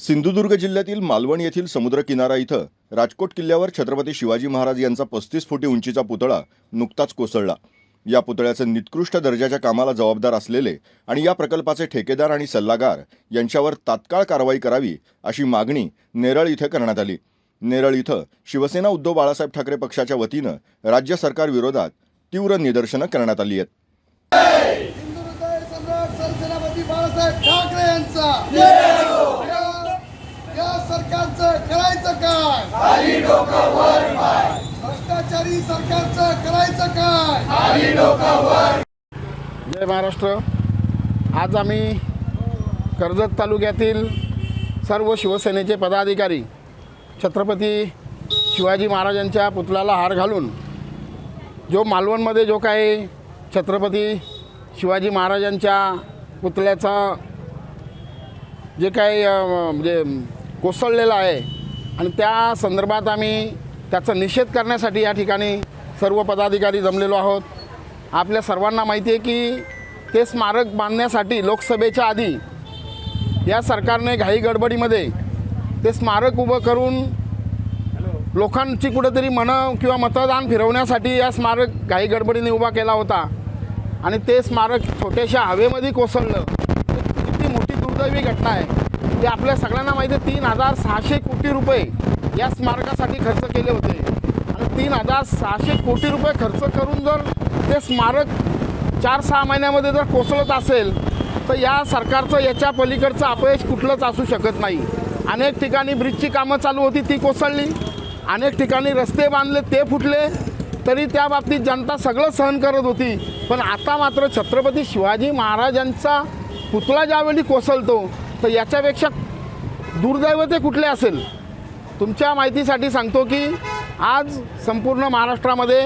सिंधुदुर्ग जिल्ह्यातील मालवण येथील समुद्रकिनारा इथं राजकोट किल्ल्यावर छत्रपती शिवाजी महाराज यांचा पस्तीस फुटी उंचीचा पुतळा नुकताच कोसळला. या पुतळ्याचं निकृष्ट दर्जाच्या कामाला जबाबदार असलेले आणि या प्रकल्पाचे ठेकेदार आणि सल्लागार यांच्यावर तात्काळ कारवाई करावी अशी मागणी नेरळ इथं करण्यात आली. नेरळ इथं शिवसेना उद्धव बाळासाहेब ठाकरे पक्षाच्या वतीनं राज्य सरकार विरोधात तीव्र निदर्शनं करण्यात आली आहेत हिंदुहृदय सम्राट सरसेनापती बाळासाहेब ठाकरे यांचा या- या सरकारचं करायचं काय? भ्रष्टाचारी सरकारचं करायचं काय? जय महाराष्ट्र. आज आम्ही कर्जत तालुक्यातील सर्व शिवसेनेचे पदाधिकारी छत्रपती शिवाजी महाराजांच्या पुतळ्याला हार घालून जो मालवणमध्ये जो काही छत्रपती शिवाजी महाराजांच्या पुतळ्याचा जे काही म्हणजे कोसळलेलं आहे. आणि त्या संदर्भात आम्ही त्याचा निषेध करण्यासाठी या ठिकाणी सर्व पदाधिकारी जमलेलो आहोत. आपल्या सर्वांना माहिती आहे की ते स्मारक बांधण्यासाठी लोकसभेच्या आधी या सरकारने घाई गडबडीमध्ये ते स्मारक उभं करून लोकांची कुठेतरी मनं किंवा मतदान फिरवण्यासाठी या स्मारक घाई गडबडीने उभा केला होता. आणि ते स्मारक छोट्याशा हवेमध्ये कोसळलं. किती मोठी दुर्दैवी घटना आहे. ते आपल्या सगळ्यांना माहिती आहे तीन हजार सहाशे कोटी रुपये या स्मारकासाठी खर्च केले होते. आणि तीन हजार सहाशे कोटी रुपये खर्च करून जर ते स्मारक चार सहा महिन्यामध्ये जर कोसळत असेल तर या सरकारचं याच्या पलीकडचं अपयश कुठलंच असू शकत नाही. अनेक ठिकाणी ब्रिजची कामं चालू होती ती कोसळली. अनेक ठिकाणी रस्ते बांधले ते फुटले. तरी त्या बाबतीत जनता सगळं सहन करत होती. पण आता मात्र छत्रपती शिवाजी महाराजांचा पुतळा ज्यावेळी कोसळतो तर याच्यापेक्षा दुर्दैव ते कुठले असेल? तुमच्या माहितीसाठी सांगतो की आज संपूर्ण महाराष्ट्रामध्ये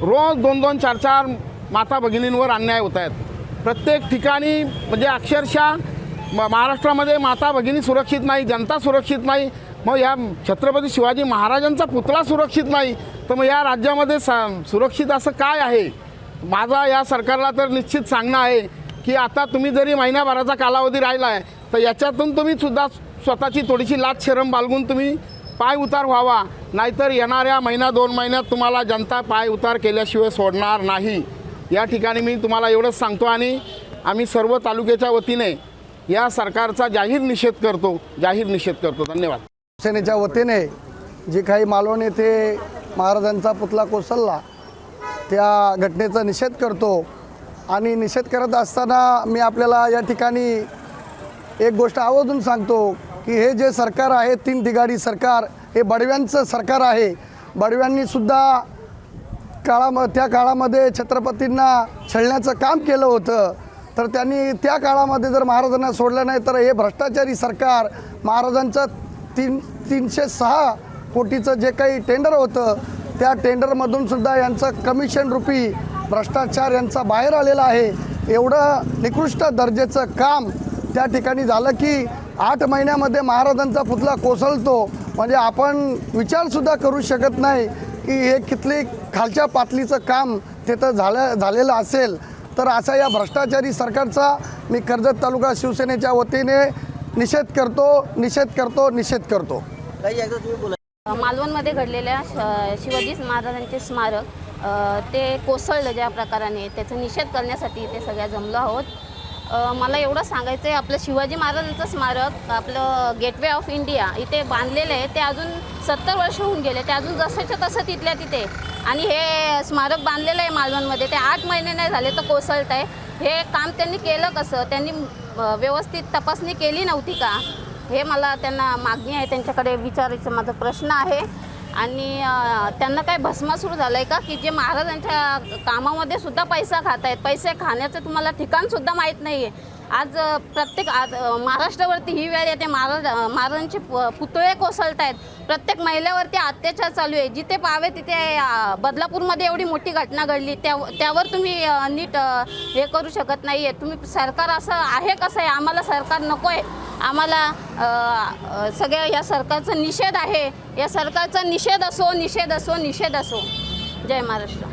रोज दोन दोन चार चार माता भगिनींवर अन्याय होत आहेत. प्रत्येक ठिकाणी म्हणजे अक्षरशः म महाराष्ट्रामध्ये माता भगिनी सुरक्षित नाही जनता सुरक्षित नाही. मग या छत्रपती शिवाजी महाराजांचा पुतळा सुरक्षित नाही. तर मग या राज्यामध्ये सा सुरक्षित असं काय आहे? माझा या सरकारला तर निश्चित सांगणं आहे. की आता तुम्ही जरी महिन्याभराचा कालावधी राहिला आहे तर याच्यातून तुम्ही सुद्धा स्वतःची थोडीशी लाच शरम बाळगून तुम्ही पाय उतार व्हावा. नाहीतर येणाऱ्या महिना दोन महिन्यात तुम्हाला जनता पाय उतार केल्याशिवाय सोडणार नाही. या ठिकाणी मी तुम्हाला एवढंच सांगतो आणि आम्ही सर्व तालुक्याच्या वतीने या सरकारचा जाहीर निषेध करतो जाहीर निषेध करतो. धन्यवाद. सेनेच्या वतीने जे काही मालवण येथे महाराजांचा पुतळा कोसळला त्या घटनेचा निषेध करतो. आणि निषेध करत असताना मी आपल्याला या ठिकाणी एक गोष्ट आवर्जून सांगतो की हे जे सरकार आहे तीन दिगाडी सरकार हे बडव्यांचं सरकार आहे. बडव्यांनीसुद्धा काळाम त्या काळामध्ये छत्रपतींना छळण्याचं काम केलं होतं. तर त्यांनी त्या काळामध्ये जर महाराजांना सोडलं नाही तर हे भ्रष्टाचारी सरकार महाराजांचं तीन तीनशे सहा कोटीचं जे काही टेंडर होतं त्या टेंडरमधूनसुद्धा यांचं कमिशन रुपी भ्रष्टाचार यांचा बाहेर आलेला आहे. एवढं निकृष्ट दर्जाचं काम त्या ठिकाणी झालं की आठ महिन्यामध्ये महाराजांचा पुतळा कोसळतो. म्हणजे आपण विचारसुद्धा करू शकत नाही की हे कितली खालच्या पातळीचं काम तिथं झालं झालेलं असेल. तर अशा या भ्रष्टाचारी सरकारचा मी कर्जत तालुका शिवसेनेच्या वतीने निषेध करतो निषेध करतो निषेध करतो. मालवणमध्ये घडलेल्या शिवाजी महाराजांचे स्मारक ते कोसळलं ज्या प्रकाराने त्याचा निषेध करण्यासाठी ते सगळ्या जमलो आहोत. मला एवढं सांगायचं आहे आपलं शिवाजी महाराजांचं स्मारक आपलं गेटवे ऑफ इंडिया इथे बांधलेलं आहे ते अजून सत्तर वर्ष होऊन गेले ते अजून जसंच्या तसं तिथल्या तिथे. आणि हे स्मारक बांधलेलं आहे मालवणमध्ये ते आठ महिने नाही झाले तर कोसळत आहे हे काम त्यांनी केलं कसं? त्यांनी व्यवस्थित तपासणी केली नव्हती का? हे मला त्यांना मागणी आहे त्यांच्याकडे विचारायचं माझा प्रश्न आहे. आणि त्यांना काय भस्मासूर झालं आहे का? की जे महाराजांच्या कामामध्ये सुद्धा पैसा खात आहेत पैसे खाण्याचं तुम्हाला ठिकाणसुद्धा माहीत नाही आहे आज प्रत्येक आज महाराष्ट्रावरती ही वेळ येते. महाराज महाराजांचे पुतळे कोसळत आहेत प्रत्येक महिलेवरती अत्याचार चालू आहे. जिथे पाहावे तिथे बदलापूरमध्ये एवढी मोठी घटना घडली. त्या त्यावर तुम्ही नीट हे करू शकत नाही आहे तुम्ही सरकार असं आहे कसं आहे? आम्हाला सरकार नको आहे आम्हाला सगळ्या या सरकारचा निषेध आहे. या सरकारचा निषेध असो निषेध असो निषेध असो. जय महाराष्ट्र.